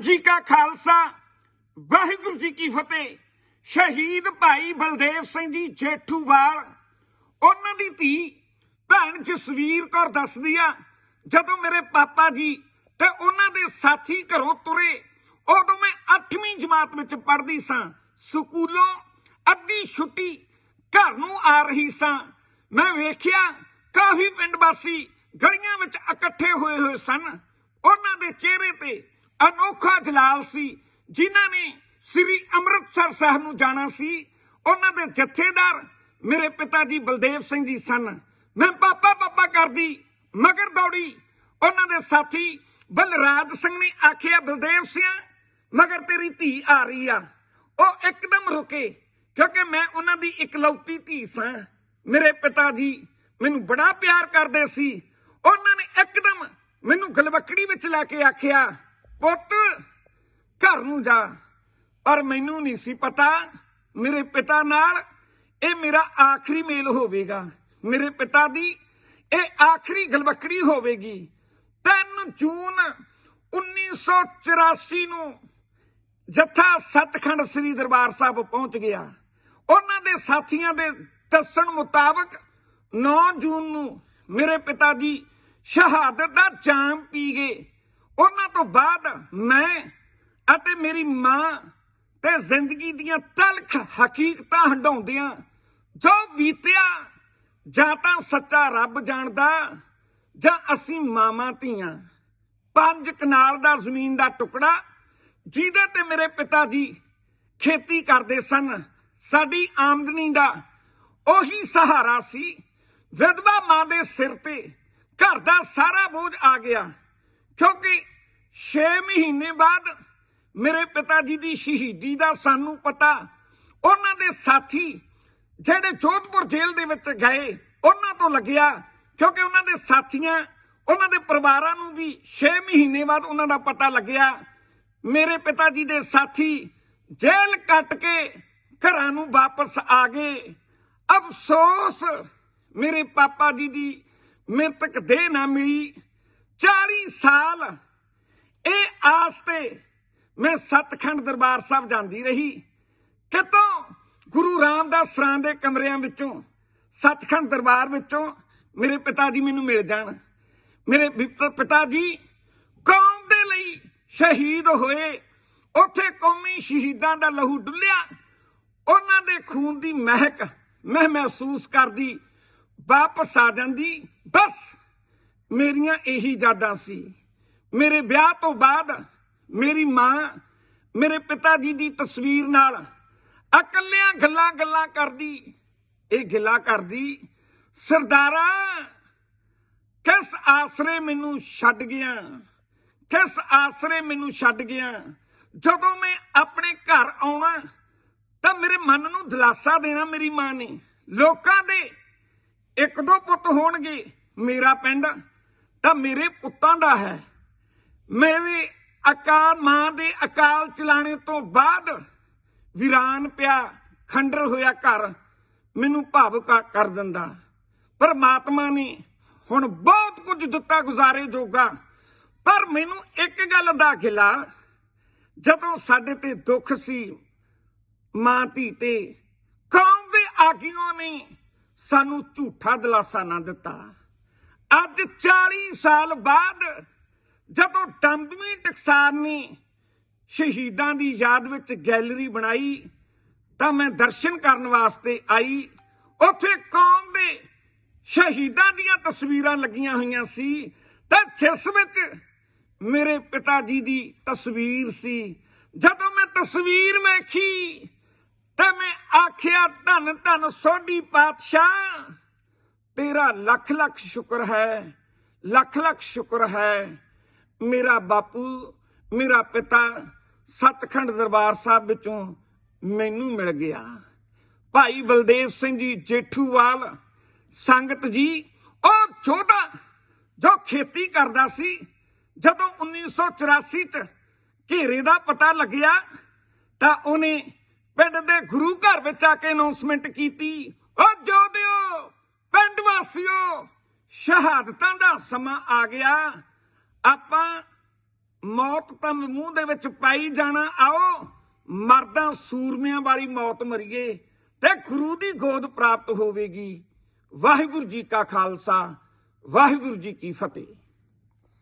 ਵਾਹਿਗੁਰੂ ਜੀ ਕਾ ਖਾਲਸਾ, ਵਾਹਿਗੁਰੂ ਜੀ ਕੀ ਫਤਿਹ। ਸ਼ਹੀਦ ਭਾਈ ਬਲਦੇਵ ਸਿੰਘ ਜੀ ਜੇਠੂਵਾਲ, ਉਹਨਾਂ ਦੀ ਧੀ ਭੈਣ ਜਸਵੀਰ ਕੌਰ ਦੱਸਦੀ ਆ, ਜਦੋਂ ਮੇਰੇ ਪਾਪਾ ਜੀ ਤੇ ਉਹਨਾਂ ਦੇ ਸਾਥੀ ਘਰੋਂ ਤੁਰੇ, ਉਦੋਂ ਮੈਂ 8ਵੀਂ ਜਮਾਤ ਵਿੱਚ ਪੜ੍ਹਦੀ ਸਾਂ। ਸਕੂਲੋਂ ਅੱਧੀ ਛੁੱਟੀ ਘਰ ਨੂੰ ਆ ਰਹੀ ਸਾਂ। ਮੈਂ ਵੇਖਿਆ, ਕਾਫੀ ਪਿੰਡ ਵਾਸੀ ਗਲੀਆਂ ਵਿੱਚ ਇਕੱਠੇ ਹੋਏ ਹੋਏ ਸਨ। ਉਹਨਾਂ ਦੇ ਚਿਹਰੇ ਤੇ ਅਨੋਖਾ ਜਲਾਲ ਸੀ, ਜਿਨ੍ਹਾਂ ਨੇ ਸ੍ਰੀ ਅੰਮ੍ਰਿਤਸਰ ਸਾਹਿਬ ਨੂੰ ਜਾਣਾ ਸੀ। ਉਹਨਾਂ ਦੇ ਜਥੇਦਾਰ ਮੇਰੇ ਪਿਤਾ ਜੀ ਬਲਦੇਵ ਸਿੰਘ ਜੀ ਸਨ। ਮੈਂ ਪਾਪਾ ਪਾਪਾ ਕਰਦੀ, ਮਗਰ ਦੌੜੀ। ਉਹਨਾਂ ਦੇ ਸਾਥੀ ਬਲਰਾਜ ਸਿੰਘ ਨੇ ਆਖਿਆ, ਬਲਦੇਵ ਸਿੰਘ ਮਗਰ ਤੇਰੀ ਧੀ ਆ ਰਹੀ ਆ। ਉਹ ਇੱਕਦਮ ਰੁਕੇ, ਕਿਉਂਕਿ ਮੈਂ ਉਹਨਾਂ ਦੀ ਇਕਲੌਤੀ ਧੀ ਸਾਂ। ਮੇਰੇ ਪਿਤਾ ਜੀ ਮੈਨੂੰ ਬੜਾ ਪਿਆਰ ਕਰਦੇ ਸੀ। ਉਹਨਾਂ ਨੇ ਇੱਕਦਮ ਮੈਨੂੰ ਗਲਵਕੜੀ ਵਿੱਚ ਲੈ ਕੇ ਆਖਿਆ ਪੁੱਤ, ਘਰ ਨੂੰ ਜਾ। ਪਰ ਮੈਨੂੰ ਨਹੀਂ ਸੀ ਪਤਾ ਮੇਰੇ ਪਿਤਾ ਨਾਲ ਇਹ ਮੇਰਾ ਆਖਰੀ ਮੇਲ ਹੋਵੇਗਾ। ਮੇਰੇ ਪਿਤਾ ਦੀ ਇਹ ਆਖਰੀ ਗਲਵਕੜੀ ਹੋਵੇਗੀ। 3 ਜੂਨ 1984 ਨੂੰ ਜਥਾ ਸੱਚਖੰਡ ਸ੍ਰੀ ਦਰਬਾਰ ਸਾਹਿਬ ਪਹੁੰਚ ਗਿਆ। ਉਹਨਾਂ ਦੇ ਸਾਥੀਆਂ ਦੇ ਦੱਸਣ ਮੁਤਾਬਕ 9 ਜੂਨ ਨੂੰ ਮੇਰੇ ਪਿਤਾ ਜੀ ਸ਼ਹਾਦਤ ਦਾ ਜਾਮ ਪੀ ਗਏ। ਉਹਨਾਂ ਤੋਂ ਬਾਅਦ ਮੈਂ ਅਤੇ ਮੇਰੀ ਮਾਂ ਤੇ ਜ਼ਿੰਦਗੀ ਦੀਆਂ ਤਲਖ ਹਕੀਕਤਾਂ ਹੰਡਾਉਂਦਿਆਂ ਜੋ ਬੀਤਿਆ, ਜਾਂ ਤਾਂ ਸੱਚਾ ਰੱਬ ਜਾਣਦਾ, ਜਾਂ ਅਸੀਂ ਮਾਵਾਂ ਧੀਆਂ। ਪੰਜ ਕਨਾਲ ਦਾ ਜ਼ਮੀਨ ਦਾ ਟੁਕੜਾ, ਜਿਹਦੇ ਤੇ ਮੇਰੇ ਪਿਤਾ ਜੀ ਖੇਤੀ ਕਰਦੇ ਸਨ, ਸਾਡੀ ਆਮਦਨੀ ਦਾ ਉਹੀ ਸਹਾਰਾ ਸੀ। ਵਿਧਵਾ ਮਾਂ ਦੇ ਸਿਰ ਤੇ ਘਰ ਦਾ ਸਾਰਾ ਬੋਝ ਆ ਗਿਆ, ਕਿਉਂਕਿ 6 ਮਹੀਨੇ ਬਾਅਦ ਮੇਰੇ ਪਿਤਾ ਜੀ ਦੀ ਸ਼ਹੀਦੀ ਦਾ ਸਾਨੂੰ ਪਤਾ। ਉਹਨਾਂ ਦੇ ਸਾਥੀ ਜਿਹੜੇ ਜੋਧਪੁਰ ਜੇਲ੍ਹ ਦੇ ਵਿੱਚ ਗਏ, ਉਹਨਾਂ ਤੋਂ ਲੱਗਿਆ ਕਿਉਂਕਿ ਉਹਨਾਂ ਦੇ ਸਾਥੀਆਂ, ਉਹਨਾਂ ਦੇ ਪਰਿਵਾਰਾਂ ਨੂੰ ਵੀ 6 ਮਹੀਨੇ ਬਾਅਦ ਉਹਨਾਂ ਦਾ ਪਤਾ ਲੱਗਿਆ। ਮੇਰੇ ਪਿਤਾ ਜੀ ਦੇ ਸਾਥੀ ਜੇਲ੍ਹ ਕੱਟ ਕੇ ਘਰਾਂ ਨੂੰ ਵਾਪਸ ਆ ਗਏ। ਅਫਸੋਸ ਮੇਰੇ ਪਾਪਾ ਜੀ ਦੀ ਮ੍ਰਿਤਕ ਦੇਹ ਨਾ ਮਿਲੀ। 40 ਸਾਲ ਇਹ ਆਸ ਤੇ ਮੈਂ ਸੱਚਖੰਡ ਦਰਬਾਰ ਸਾਹਿਬ ਜਾਂਦੀ ਰਹੀ। ਕਿਤੋਂ ਗੁਰੂ ਰਾਮਦਾਸ ਸਰਾਂ ਦੇ ਕਮਰਿਆਂ ਵਿੱਚੋਂ, ਸੱਚਖੰਡ ਦਰਬਾਰ ਵਿੱਚੋਂ ਮੇਰੇ ਪਿਤਾ ਜੀ ਮੈਨੂੰ ਮਿਲ ਜਾਣ। ਮੇਰੇ ਪਿਤਾ ਜੀ ਕੌਮ ਦੇ ਲਈ ਸ਼ਹੀਦ ਹੋਏ। ਉੱਥੇ ਕੌਮੀ ਸ਼ਹੀਦਾਂ ਦਾ ਲਹੂ ਡੁੱਲਿਆ। ਉਹਨਾਂ ਦੇ ਖੂਨ ਦੀ ਮਹਿਕ ਮੈਂ ਮਹਿਸੂਸ ਕਰਦੀ, ਵਾਪਸ ਆ ਜਾਂਦੀ। ਬਸ ਮੇਰੀਆਂ ਇਹੀ ਯਾਦਾਂ ਸੀ। ਮੇਰੇ ਵਿਆਹ ਤੋਂ ਬਾਅਦ ਮੇਰੀ ਮਾਂ ਮੇਰੇ ਪਿਤਾ ਜੀ ਦੀ ਤਸਵੀਰ ਨਾਲ ਇਕੱਲਿਆਂ ਗੱਲਾਂ ਗੱਲਾਂ ਕਰਦੀ, ਇਹ ਗਿਲਾ ਕਰਦੀ, ਸਰਦਾਰਾ, ਕਿਸ ਆਸਰੇ ਮੈਨੂੰ ਛੱਡ ਗਿਆ? ਕਿਸ ਆਸਰੇ ਮੈਨੂੰ ਛੱਡ ਗਿਆ? ਜਦੋਂ ਮੈਂ ਆਪਣੇ ਘਰ ਆਉਣਾ, ਤਾਂ ਮੇਰੇ ਮਨ ਨੂੰ ਦਿਲਾਸਾ ਦੇਣਾ ਮੇਰੀ ਮਾਂ ਨੇ। ਲੋਕਾਂ ਦੇ ਇੱਕ ਦੋ ਪੁੱਤ ਹੋਣਗੇ, ਮੇਰਾ ਪਿੰਡ ਤਾਂ ਮੇਰੇ ਪੁੱਤਾਂ ਦਾ ਹੈ। ਮੇਰੇ ਅਕਾਲ, ਮਾਂ ਦੇ ਅਕਾਲ ਚਲਾਣੇ ਤੋਂ ਬਾਅਦ ਵਿਰਾਨ ਪਿਆ ਖੰਡਰ ਹੋਇਆ ਘਰ, ਮੈਨੂੰ ਭਾਵੁਕ ਕਰ ਦਿੰਦਾ। ਪਰਮਾਤਮਾ ਨੇ ਹੁਣ ਬਹੁਤ ਕੁਝ ਦਿੱਤਾ ਗੁਜ਼ਾਰੇ ਜੋਗਾ, ਪਰ ਮੈਨੂੰ ਇੱਕ ਗੱਲ ਦਾ ਗਿਲਾ ਜਦੋਂ ਸਾਡੇ ਤੇ ਦੁੱਖ ਸੀ, ਮਾਂ ਧੀ ਤੇ, ਕੌਮ ਦੇ ਆਗੂਆਂ ਨੇ ਸਾਨੂੰ ਝੂਠਾ ਦਿਲਾਸਾ ਨਾ ਦਿੱਤਾ। ਅੱਜ 40 ਸਾਲ ਬਾਅਦ ਜਦੋਂ ਦਮਦਮੀ ਟਕਸਾਰ ਨੇ ਸ਼ਹੀਦਾਂ ਦੀ ਯਾਦ ਵਿੱਚ ਗੈਲਰੀ ਬਣਾਈ, ਤਾਂ ਮੈਂ ਦਰਸ਼ਨ ਕਰਨ ਵਾਸਤੇ ਆਈ। ਉੱਥੇ ਕੌਮ ਦੇ ਸ਼ਹੀਦਾਂ ਦੀਆਂ ਤਸਵੀਰਾਂ ਲੱਗੀਆਂ ਹੋਈਆਂ ਸੀ। ਤਾਂ ਜਿਸ ਵਿੱਚ ਮੇਰੇ ਪਿਤਾ ਜੀ ਦੀ ਤਸਵੀਰ ਸੀ। ਜਦੋਂ ਮੈਂ ਤਸਵੀਰ ਵੇਖੀ, ਤਾਂ ਮੈਂ ਆਖਿਆ, ਧੰਨ ਧੰਨ ਸੋਢੀ ਪਾਤਸ਼ਾਹ, ਤੇਰਾ ਲੱਖ ਲੱਖ ਸ਼ੁਕਰ ਹੈ, ਲੱਖ ਲੱਖ ਸ਼ੁਕਰ ਹੈ। ਮੇਰਾ ਬਾਪੂ, ਮੇਰਾ ਪਿਤਾ ਸੱਚਖੰਡ ਦਰਬਾਰ ਸਾਹਿਬ ਵਿੱਚੋਂ ਮੈਨੂੰ ਮਿਲ ਗਿਆ। ਭਾਈ ਬਲਦੇਵ ਸਿੰਘ ਜੀ ਜੇਠੂਵਾਲ, ਸੰਗਤ ਜੀ, ਉਹ ਛੋਟਾ ਜੋ ਖੇਤੀ ਕਰਦਾ ਸੀ, ਜਦੋਂ 1984 ਚ ਘੇਰੇ ਦਾ ਪਤਾ ਲੱਗਿਆ, ਤਾਂ ਉਹਨੇ ਪਿੰਡ ਦੇ ਗੁਰੂ ਘਰ ਵਿੱਚ ਆ ਕੇ ਅਨਾਉਂਸਮੈਂਟ ਕੀਤੀ ਉਹ ਜੋਧਿਓ, ਪਿੰਡ ਵਾਸੀਓ, ਸ਼ਹਾਦਤਾਂ ਦਾ ਸਮਾਂ ਆ ਗਿਆ। ਆਪਾਂ ਮੌਤ ਤਾਂ ਮੂੰਹ ਦੇ ਵਿੱਚ ਪਾਈ ਜਾਣਾ, ਆਓ ਮਰਦਾਂ ਸੂਰਮਿਆਂ ਵਾਲੀ ਮੌਤ ਮਰੀਏ ਤੇ ਗੁਰੂ ਦੀ ਗੋਦ ਪ੍ਰਾਪਤ ਹੋਵੇਗੀ। ਵਾਹਿਗੁਰੂ ਜੀ ਕਾ ਖਾਲਸਾ, ਵਾਹਿਗੁਰੂ ਜੀ ਕੀ ਫਤਿਹ।